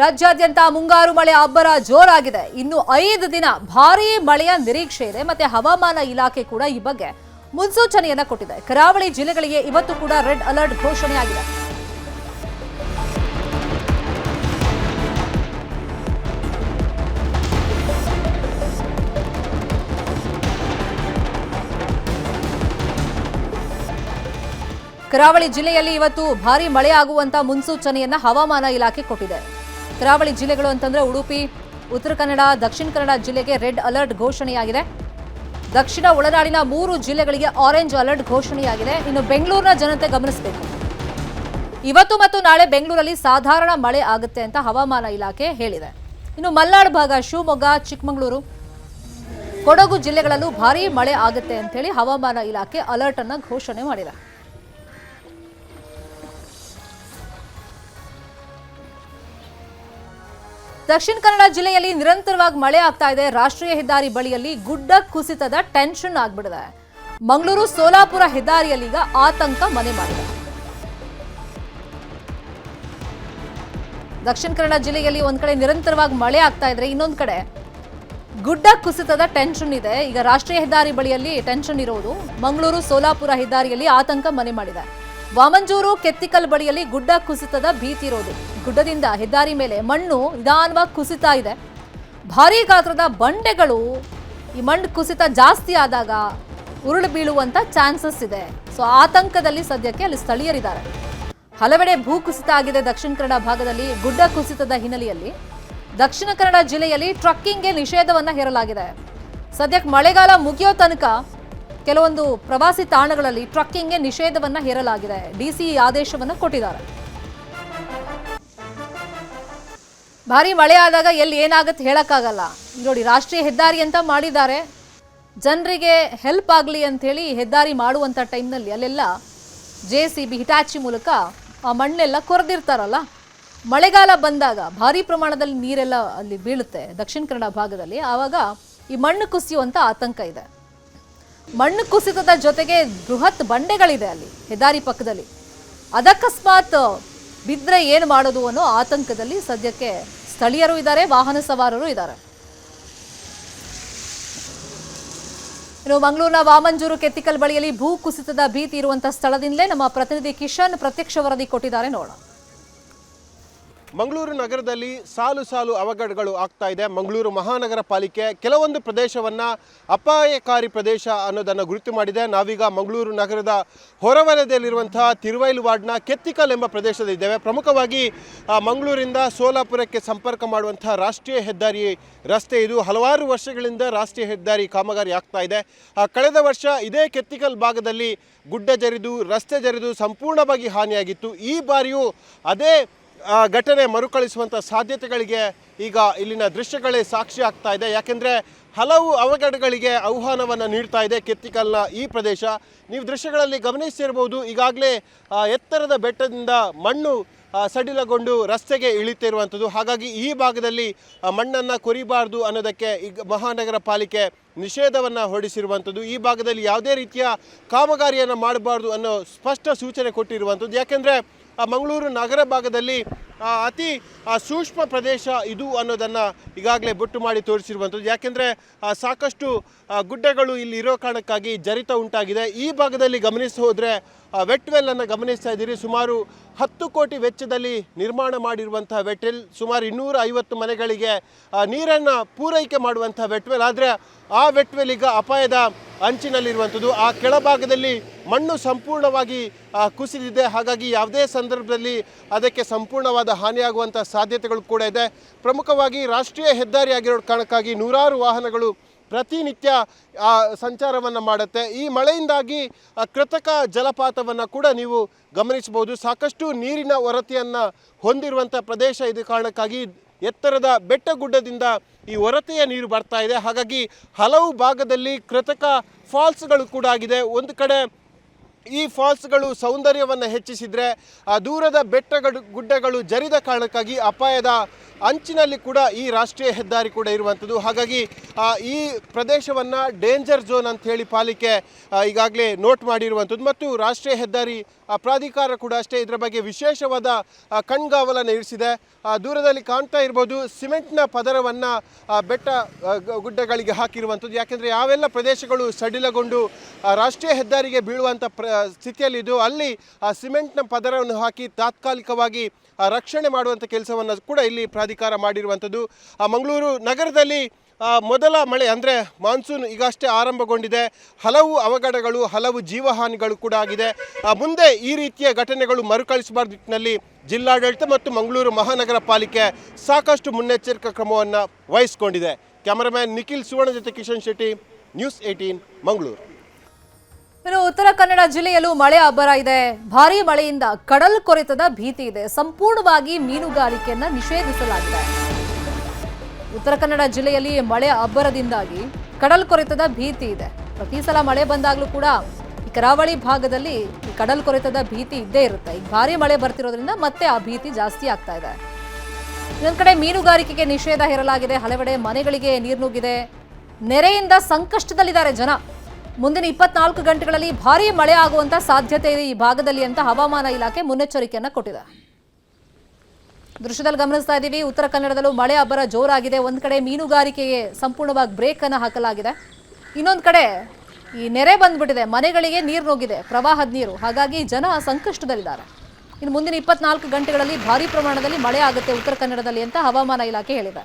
ರಾಜ್ಯಾದ್ಯಂತ ಮುಂಗಾರು ಮಳೆ ಅಬ್ಬರ ಜೋರಾಗಿದೆ. ಇನ್ನು ಐದು ದಿನ ಭಾರೀ ಮಳೆಯ ನಿರೀಕ್ಷೆ ಇದೆ. ಮತ್ತೆ ಹವಾಮಾನ ಇಲಾಖೆ ಕೂಡ ಈ ಬಗ್ಗೆ ಮುನ್ಸೂಚನೆಯನ್ನ ಕೊಟ್ಟಿದೆ. ಕರಾವಳಿ ಜಿಲ್ಲೆಗಳಿಗೆ ಇವತ್ತು ಕೂಡ ರೆಡ್ ಅಲರ್ಟ್ ಘೋಷಣೆಯಾಗಿದೆ. ಕರಾವಳಿ ಜಿಲ್ಲೆಯಲ್ಲಿ ಇವತ್ತು ಭಾರೀ ಮಳೆಯಾಗುವಂತ ಮುನ್ಸೂಚನೆಯನ್ನ ಹವಾಮಾನ ಇಲಾಖೆ ಕೊಟ್ಟಿದೆ. ಕರಾವಳಿ ಜಿಲ್ಲೆಗಳು ಅಂತಂದ್ರೆ ಉಡುಪಿ, ಉತ್ತರ ಕನ್ನಡ, ದಕ್ಷಿಣ ಕನ್ನಡ ಜಿಲ್ಲೆಗೆ ರೆಡ್ ಅಲರ್ಟ್ ಘೋಷಣೆಯಾಗಿದೆ. ದಕ್ಷಿಣ ಒಳನಾಡಿನ ಮೂರು ಜಿಲ್ಲೆಗಳಿಗೆ ಆರೆಂಜ್ ಅಲರ್ಟ್ ಘೋಷಣೆಯಾಗಿದೆ. ಇನ್ನು ಬೆಂಗಳೂರಿನ ಜನತೆ ಗಮನಿಸಬೇಕು. ಇವತ್ತು ಮತ್ತು ನಾಳೆ ಬೆಂಗಳೂರಲ್ಲಿ ಸಾಧಾರಣ ಮಳೆ ಆಗುತ್ತೆ ಅಂತ ಹವಾಮಾನ ಇಲಾಖೆ ಹೇಳಿದೆ. ಇನ್ನು ಮಲ್ನಾಡು ಭಾಗ, ಶಿವಮೊಗ್ಗ, ಚಿಕ್ಕಮಗಳೂರು, ಕೊಡಗು ಜಿಲ್ಲೆಗಳಲ್ಲೂ ಭಾರೀ ಮಳೆ ಆಗುತ್ತೆ ಅಂತೇಳಿ ಹವಾಮಾನ ಇಲಾಖೆ ಅಲರ್ಟ್ ಅನ್ನ ಘೋಷಣೆ ಮಾಡಿದೆ. ದಕ್ಷಿಣ ಕನ್ನಡ ಜಿಲ್ಲೆಯಲ್ಲಿ ನಿರಂತರವಾಗಿ ಮಳೆ ಆಗ್ತಾ ಇದೆ. ರಾಷ್ಟ್ರೀಯ ಹೆದ್ದಾರಿ ಬಳಿಯಲ್ಲಿ ಗುಡ್ಡ ಕುಸಿತದ ಟೆನ್ಷನ್ ಆಗ್ಬಿಡಿದೆ ಮಂಗಳೂರು ಸೋಲಾಪುರ ಹೆದ್ದಾರಿಯಲ್ಲಿ ಈಗ ಆತಂಕ ಮನೆ ಮಾಡಿದೆ. ದಕ್ಷಿಣ ಕನ್ನಡ ಜಿಲ್ಲೆಯಲ್ಲಿ ಒಂದ್ ಕಡೆ ನಿರಂತರವಾಗಿ ಮಳೆ ಆಗ್ತಾ ಇದ್ರೆ ಇನ್ನೊಂದ್ ಕಡೆ ಗುಡ್ಡ ಕುಸಿತದ ಟೆನ್ಷನ್ ಇದೆ. ಈಗ ರಾಷ್ಟ್ರೀಯ ಹೆದ್ದಾರಿ ಬಳಿಯಲ್ಲಿ ಟೆನ್ಷನ್ ಇರೋದು ಮಂಗಳೂರು ಸೋಲಾಪುರ ಹೆದ್ದಾರಿಯಲ್ಲಿ ಆತಂಕ ಮನೆ ಮಾಡಿದೆ. ವಾಮಂಜೂರು ಕೆತ್ತಿಕಲ್ ಬಳಿಯಲ್ಲಿ ಗುಡ್ಡ ಕುಸಿತದ ಭೀತಿ ಇರೋದು. ಗುಡ್ಡದಿಂದ ಹೆದ್ದಾರಿ ಮೇಲೆ ಮಣ್ಣು ನಿಧಾನವಾಗಿ ಕುಸಿತಾ ಇದೆ. ಭಾರೀ ಗಾತ್ರದ ಬಂಡೆಗಳು ಈ ಮಣ್ಣು ಕುಸಿತ ಜಾಸ್ತಿ ಆದಾಗ ಉರುಳು ಬೀಳುವಂತ ಚಾನ್ಸಸ್ ಇದೆ. ಸೊ, ಆತಂಕದಲ್ಲಿ ಸದ್ಯಕ್ಕೆ ಅಲ್ಲಿ ಸ್ಥಳೀಯರಿದ್ದಾರೆ. ಹಲವೆಡೆ ಭೂಕುಸಿತ ಆಗಿದೆ ದಕ್ಷಿಣ ಕನ್ನಡ ಭಾಗದಲ್ಲಿ ಗುಡ್ಡ ಕುಸಿತದ ಹಿನ್ನೆಲೆಯಲ್ಲಿ. ದಕ್ಷಿಣ ಕನ್ನಡ ಜಿಲ್ಲೆಯಲ್ಲಿ ಟ್ರಕ್ಕಿಂಗ್ಗೆ ನಿಷೇಧವನ್ನ ಹೇರಲಾಗಿದೆ. ಸದ್ಯಕ್ಕೆ ಮಳೆಗಾಲ ಮುಗಿಯೋ ತನಕ ಕೆಲವೊಂದು ಪ್ರವಾಸಿ ತಾಣಗಳಲ್ಲಿ ಟ್ರಕ್ಕಿಂಗ್ಗೆ ನಿಷೇಧವನ್ನ ಹೇರಲಾಗಿದೆ. ಡಿಸಿ ಆದೇಶವನ್ನು ಕೊಟ್ಟಿದ್ದಾರೆ. ಭಾರಿ ಮಳೆ ಆದಾಗ ಎಲ್ಲಿ ಏನಾಗುತ್ತೆ ಹೇಳಕ್ಕಾಗಲ್ಲ. ನೋಡಿ, ರಾಷ್ಟ್ರೀಯ ಹೆದ್ದಾರಿ ಅಂತ ಮಾಡಿದ್ದಾರೆ. ಜನರಿಗೆ ಹೆಲ್ಪ್ ಆಗಲಿ ಅಂಥೇಳಿ ಹೆದ್ದಾರಿ ಮಾಡುವಂಥ ಟೈಮ್ನಲ್ಲಿ ಅಲ್ಲೆಲ್ಲ ಜೆ ಸಿ ಬಿ, ಹಿಟಾಚಿ ಮೂಲಕ ಆ ಮಣ್ಣೆಲ್ಲ ಕೊರೆದಿರ್ತಾರಲ್ಲ. ಮಳೆಗಾಲ ಬಂದಾಗ ಭಾರಿ ಪ್ರಮಾಣದಲ್ಲಿ ನೀರೆಲ್ಲ ಅಲ್ಲಿ ಬೀಳುತ್ತೆ ದಕ್ಷಿಣ ಕನ್ನಡ ಭಾಗದಲ್ಲಿ. ಆವಾಗ ಈ ಮಣ್ಣು ಕುಸಿಯುವಂಥ ಆತಂಕ ಇದೆ. ಮಣ್ಣು ಕುಸಿತದ ಜೊತೆಗೆ ಬೃಹತ್ ಬಂಡೆಗಳಿದೆ ಅಲ್ಲಿ, ಹೆದ್ದಾರಿ ಪಕ್ಕದಲ್ಲಿ. ಅದಕ್ಕಸ್ಮಾತ್ ಬಿದ್ದರೆ ಏನು ಮಾಡೋದು ಅನ್ನೋ ಆತಂಕದಲ್ಲಿ ಸದ್ಯಕ್ಕೆ ಸ್ಥಳೀಯರು ಇದ್ದಾರೆ, ವಾಹನ ಸವಾರರು ಇದ್ದಾರೆ. ಇನ್ನು ಮಂಗಳೂರಿನ ವಾಮಂಜೂರು ಕೆತ್ತಿಕಲ್ ಬಳಿಯಲ್ಲಿ ಭೂ ಕುಸಿತದ ಭೀತಿ ಇರುವಂತಹ ಸ್ಥಳದಿಂದಲೇ ನಮ್ಮ ಪ್ರತಿನಿಧಿ ಕಿಶನ್ ಪ್ರತ್ಯಕ್ಷ ವರದಿ ಕೊಟ್ಟಿದ್ದಾರೆ, ನೋಡೋಣ. ಮಂಗಳೂರು ನಗರದಲ್ಲಿ ಸಾಲು ಸಾಲು ಅವಘಡಗಳು ಆಗ್ತಾ ಇದೆ. ಮಂಗಳೂರು ಮಹಾನಗರ ಪಾಲಿಕೆ ಕೆಲವೊಂದು ಪ್ರದೇಶವನ್ನ ಅಪಾಯಕಾರಿ ಪ್ರದೇಶ ಅನ್ನೋದನ್ನು ಗುರುತು ಮಾಡಿದೆ. ನಾವೀಗ ಮಂಗಳೂರು ನಗರದ ಹೊರವಲಯದಲ್ಲಿರುವಂತಹ ತಿರುವೈಲು ವಾರ್ಡ್ನ ಕೆತ್ತಿಕಲ್ ಎಂಬ ಪ್ರದೇಶದಲ್ಲಿದ್ದೇವೆ ಪ್ರಮುಖವಾಗಿ ಮಂಗಳೂರಿಂದ ಸೋಲಾಪುರಕ್ಕೆ ಸಂಪರ್ಕ ಮಾಡುವಂತಹ ರಾಷ್ಟ್ರೀಯ ಹೆದ್ದಾರಿ ರಸ್ತೆ ಇದು. ಹಲವಾರು ವರ್ಷಗಳಿಂದ ರಾಷ್ಟ್ರೀಯ ಹೆದ್ದಾರಿ ಕಾಮಗಾರಿ ಆಗ್ತಾ ಇದೆ. ಕಳೆದ ವರ್ಷ ಇದೇ ಕೆತ್ತಿಕಲ್ ಭಾಗದಲ್ಲಿ ಗುಡ್ಡ ಜರಿದು, ರಸ್ತೆ ಜರಿದು ಸಂಪೂರ್ಣವಾಗಿ ಹಾನಿಯಾಗಿತ್ತು. ಈ ಬಾರಿಯೂ ಅದೇ ಘಟನೆ ಮರುಕಳಿಸುವಂಥ ಸಾಧ್ಯತೆಗಳಿಗೆ ಈಗ ಇಲ್ಲಿನ ದೃಶ್ಯಗಳೇ ಸಾಕ್ಷಿ ಆಗ್ತಾ ಇದೆ. ಯಾಕೆಂದರೆ ಹಲವು ಅವಘಡಗಳಿಗೆ ಆಹ್ವಾನವನ್ನು ನೀಡ್ತಾ ಇದೆ ಕೆತ್ತಿಕಲ್ನ ಈ ಪ್ರದೇಶ. ನೀವು ದೃಶ್ಯಗಳಲ್ಲಿ ಗಮನಿಸಿರ್ಬೋದು, ಈಗಾಗಲೇ ಎತ್ತರದ ಬೆಟ್ಟದಿಂದ ಮಣ್ಣು ಸಡಿಲಗೊಂಡು ರಸ್ತೆಗೆ ಇಳಿತಿರುವಂಥದ್ದು. ಹಾಗಾಗಿ ಈ ಭಾಗದಲ್ಲಿ ಮಣ್ಣನ್ನು ಕೊರಿಬಾರ್ದು ಅನ್ನೋದಕ್ಕೆ ಈಗ ಮಹಾನಗರ ಪಾಲಿಕೆ ನಿಷೇಧವನ್ನು ಹೊರಡಿಸಿರುವಂಥದ್ದು. ಈ ಭಾಗದಲ್ಲಿ ಯಾವುದೇ ರೀತಿಯ ಕಾಮಗಾರಿಯನ್ನು ಮಾಡಬಾರ್ದು ಅನ್ನೋ ಸ್ಪಷ್ಟ ಸೂಚನೆ ಕೊಟ್ಟಿರುವಂಥದ್ದು. ಯಾಕೆಂದರೆ ಮಂಗಳೂರು ನಗರ ಭಾಗದಲ್ಲಿ ಅತಿ ಸೂಕ್ಷ್ಮ ಪ್ರದೇಶ ಇದು ಅನ್ನೋದನ್ನು ಈಗಾಗಲೇ ಬೊಟ್ಟು ಮಾಡಿ ತೋರಿಸಿರುವಂಥದ್ದು. ಯಾಕೆಂದರೆ ಸಾಕಷ್ಟು ಗುಡ್ಡಗಳು ಇಲ್ಲಿ ಇರೋ ಕಾರಣಕ್ಕಾಗಿ ಜರಿತ ಉಂಟಾಗಿದೆ. ಈ ಭಾಗದಲ್ಲಿ ಗಮನಿಸಿ ಹೋದರೆ ವೆಟ್ ಅನ್ನು ಗಮನಿಸ್ತಾ ಇದ್ದೀರಿ. ಸುಮಾರು ಹತ್ತು ಕೋಟಿ ವೆಚ್ಚದಲ್ಲಿ ನಿರ್ಮಾಣ ಮಾಡಿರುವಂತಹ ವೆಟ್ವೆಲ್ ಸುಮಾರು ಇನ್ನೂರ ಐವತ್ತು ಮನೆಗಳಿಗೆ ನೀರನ್ನು ಪೂರೈಕೆ ಮಾಡುವಂತಹ ವೆಟ್ವೆಲ್ ಆದರೆ ಆ ವೆಟ್ವೆಲ್ ಈಗ ಅಪಾಯದ ಅಂಚಿನಲ್ಲಿರುವಂಥದ್ದು. ಆ ಕೆಳಭಾಗದಲ್ಲಿ ಮಣ್ಣು ಸಂಪೂರ್ಣವಾಗಿ ಕುಸಿದಿದೆ. ಹಾಗಾಗಿ ಯಾವುದೇ ಸಂದರ್ಭದಲ್ಲಿ ಅದಕ್ಕೆ ಸಂಪೂರ್ಣವಾದ ಹಾನಿಯಾಗುವಂಥ ಸಾಧ್ಯತೆಗಳು ಕೂಡ ಇದೆ. ಪ್ರಮುಖವಾಗಿ ರಾಷ್ಟ್ರೀಯ ಹೆದ್ದಾರಿಯಾಗಿರೋ ಕಾರಣಕ್ಕಾಗಿ ನೂರಾರು ವಾಹನಗಳು ಪ್ರತಿನಿತ್ಯ ಸಂಚಾರವನ್ನು ಮಾಡುತ್ತೆ. ಈ ಮಳೆಯಿಂದಾಗಿ ಕೃತಕ ಜಲಪಾತವನ್ನು ಕೂಡ ನೀವು ಗಮನಿಸಬಹುದು. ಸಾಕಷ್ಟು ನೀರಿನ ಹೊರತೆಯನ್ನು ಹೊಂದಿರುವಂಥ ಪ್ರದೇಶ ಇದು ಕಾರಣಕ್ಕಾಗಿ ಎತ್ತರದ ಬೆಟ್ಟ ಗುಡ್ಡದಿಂದ ಈ ಹೊರತೆಯ ನೀರು ಬರ್ತಾ ಇದೆ. ಹಾಗಾಗಿ ಹಲವು ಭಾಗದಲ್ಲಿ ಕೃತಕ ಫಾಲ್ಸ್ಗಳು ಕೂಡ ಆಗಿದೆ. ಒಂದು ಕಡೆ ಈ ಫಾಲ್ಸ್ಗಳು ಸೌಂದರ್ಯವನ್ನು ಹೆಚ್ಚಿಸಿದರೆ, ಆ, ದೂರದ ಬೆಟ್ಟಗಳು, ಗುಡ್ಡಗಳು ಜರಿದ ಕಾರಣಕ್ಕಾಗಿ ಅಪಾಯದ ಅಂಚಿನಲ್ಲಿ ಕೂಡ ಈ ರಾಷ್ಟ್ರೀಯ ಹೆದ್ದಾರಿ ಕೂಡ ಇರುವಂಥದ್ದು. ಹಾಗಾಗಿ ಈ ಪ್ರದೇಶವನ್ನು ಡೇಂಜರ್ ಝೋನ್ ಅಂತ ಹೇಳಿ ಪಾಲಿಕೆ ಈಗಾಗಲೇ ನೋಟ್ ಮಾಡಿರುವಂಥದ್ದು. ಮತ್ತು ರಾಷ್ಟ್ರೀಯ ಹೆದ್ದಾರಿ ಪ್ರಾಧಿಕಾರ ಕೂಡ ಅಷ್ಟೇ ಇದರ ಬಗ್ಗೆ ವಿಶೇಷವಾದ ಕಣ್ಗಾವಲನ್ನು ಇರಿಸಿದೆ. ದೂರದಲ್ಲಿ ಕಾಣ್ತಾ ಇರ್ಬೋದು, ಸಿಮೆಂಟ್ನ ಪದರವನ್ನು ಬೆಟ್ಟ ಗುಡ್ಡಗಳಿಗೆ ಹಾಕಿರುವಂಥದ್ದು. ಯಾಕೆಂದರೆ ಯಾವೆಲ್ಲ ಪ್ರದೇಶಗಳು ಸಡಿಲಗೊಂಡು ರಾಷ್ಟ್ರೀಯ ಹೆದ್ದಾರಿಗೆ ಬೀಳುವಂಥ ಪ್ರ, ಸ್ಥಿತಿಯಲ್ಲಿದ್ದು, ಅಲ್ಲಿ, ಆ, ಸಿಮೆಂಟ್ನ ಪದರವನ್ನು ಹಾಕಿ ತಾತ್ಕಾಲಿಕವಾಗಿ ರಕ್ಷಣೆ ಮಾಡುವಂಥ ಕೆಲಸವನ್ನು ಕೂಡ ಇಲ್ಲಿ ಪ್ರಾಧಿಕಾರ ಮಾಡಿರುವಂಥದ್ದು. ಮಂಗಳೂರು ನಗರದಲ್ಲಿ ಮೊದಲ ಮಳೆ ಅಂದರೆ ಮಾನ್ಸೂನ್ ಈಗಷ್ಟೇ ಆರಂಭಗೊಂಡಿದೆ. ಹಲವು ಅವಘಡಗಳು, ಹಲವು ಜೀವಹಾನಿಗಳು ಕೂಡ ಆಗಿದೆ. ಮುಂದೆ ಈ ರೀತಿಯ ಘಟನೆಗಳು ಮರುಕಳಿಸಬಾರ್ದ ನಿಟ್ಟಿನಲ್ಲಿ ಜಿಲ್ಲಾಡಳಿತ ಮತ್ತು ಮಂಗಳೂರು ಮಹಾನಗರ ಪಾಲಿಕೆ ಸಾಕಷ್ಟು ಮುನ್ನೆಚ್ಚರಿಕಾ ಕ್ರಮವನ್ನು ವಹಿಸಿಕೊಂಡಿದೆ. ಕ್ಯಾಮರಾಮ್ಯಾನ್ ನಿಖಿಲ್ ಸುವರ್ಣ ಜೊತೆ ಕಿಶನ್ ಶೆಟ್ಟಿ, ನ್ಯೂಸ್ ಏಯ್ಟೀನ್, ಮಂಗಳೂರು. ಇನ್ನು ಉತ್ತರ ಕನ್ನಡ ಜಿಲ್ಲೆಯಲ್ಲೂ ಮಳೆ ಅಬ್ಬರ ಇದೆ. ಭಾರೀ ಮಳೆಯಿಂದ ಕಡಲ್ ಕೊರೆತದ ಭೀತಿ ಇದೆ. ಸಂಪೂರ್ಣವಾಗಿ ಮೀನುಗಾರಿಕೆಯನ್ನು ನಿಷೇಧಿಸಲಾಗಿದೆ. ಉತ್ತರ ಕನ್ನಡ ಜಿಲ್ಲೆಯಲ್ಲಿ ಮಳೆ ಅಬ್ಬರದಿಂದಾಗಿ ಕಡಲ್ ಕೊರೆತದ ಭೀತಿ ಇದೆ. ಪ್ರತಿ ಸಲ ಮಳೆ ಬಂದಾಗಲೂ ಕೂಡ ಈ ಕರಾವಳಿ ಭಾಗದಲ್ಲಿ ಕಡಲ್ ಕೊರೆತದ ಭೀತಿ ಇದ್ದೇ ಇರುತ್ತೆ. ಈಗ ಭಾರಿ ಮಳೆ ಬರ್ತಿರೋದ್ರಿಂದ ಮತ್ತೆ ಆ ಭೀತಿ ಜಾಸ್ತಿ ಆಗ್ತಾ ಇದೆ. ಇನ್ನೊಂದು ಕಡೆ ಮೀನುಗಾರಿಕೆಗೆ ನಿಷೇಧ ಹೇರಲಾಗಿದೆ. ಹಲವೆಡೆ ಮನೆಗಳಿಗೆ ನೀರು ನುಗ್ಗಿದೆ. ನೆರೆಯಿಂದ ಸಂಕಷ್ಟದಲ್ಲಿದ್ದಾರೆ ಜನ. ಮುಂದಿನ ಇಪ್ಪತ್ನಾಲ್ಕು ಗಂಟೆಗಳಲ್ಲಿ ಭಾರೀ ಮಳೆ ಆಗುವಂತ ಸಾಧ್ಯತೆ ಇದೆ ಈ ಭಾಗದಲ್ಲಿ ಅಂತ ಹವಾಮಾನ ಇಲಾಖೆ ಮುನ್ನೆಚ್ಚರಿಕೆಯನ್ನ ಕೊಟ್ಟಿದೆ. ದೃಶ್ಯದಲ್ಲಿ ಗಮನಿಸ್ತಾ ಇದ್ದೀವಿ. ಉತ್ತರ ಕನ್ನಡದಲ್ಲೂ ಮಳೆ ಅಬ್ಬರ ಜೋರಾಗಿದೆ. ಒಂದು ಕಡೆ ಮೀನುಗಾರಿಕೆಗೆ ಸಂಪೂರ್ಣವಾಗಿ ಬ್ರೇಕ್ ಅನ್ನು ಹಾಕಲಾಗಿದೆ. ಇನ್ನೊಂದು ಕಡೆ ಈ ನೆರೆ ಬಂದ್ಬಿಟ್ಟಿದೆ. ಮನೆಗಳಿಗೆ ನೀರು ನುಗ್ಗಿದೆ. ಪ್ರವಾಹದ ನೀರು. ಹಾಗಾಗಿ ಜನ ಸಂಕಷ್ಟದಲ್ಲಿದ್ದಾರೆ. ಇನ್ನು ಮುಂದಿನ ಇಪ್ಪತ್ನಾಲ್ಕು ಗಂಟೆಗಳಲ್ಲಿ ಭಾರಿ ಪ್ರಮಾಣದಲ್ಲಿ ಮಳೆ ಆಗುತ್ತೆ ಉತ್ತರ ಕನ್ನಡದಲ್ಲಿ ಅಂತ ಹವಾಮಾನ ಇಲಾಖೆ ಹೇಳಿದೆ.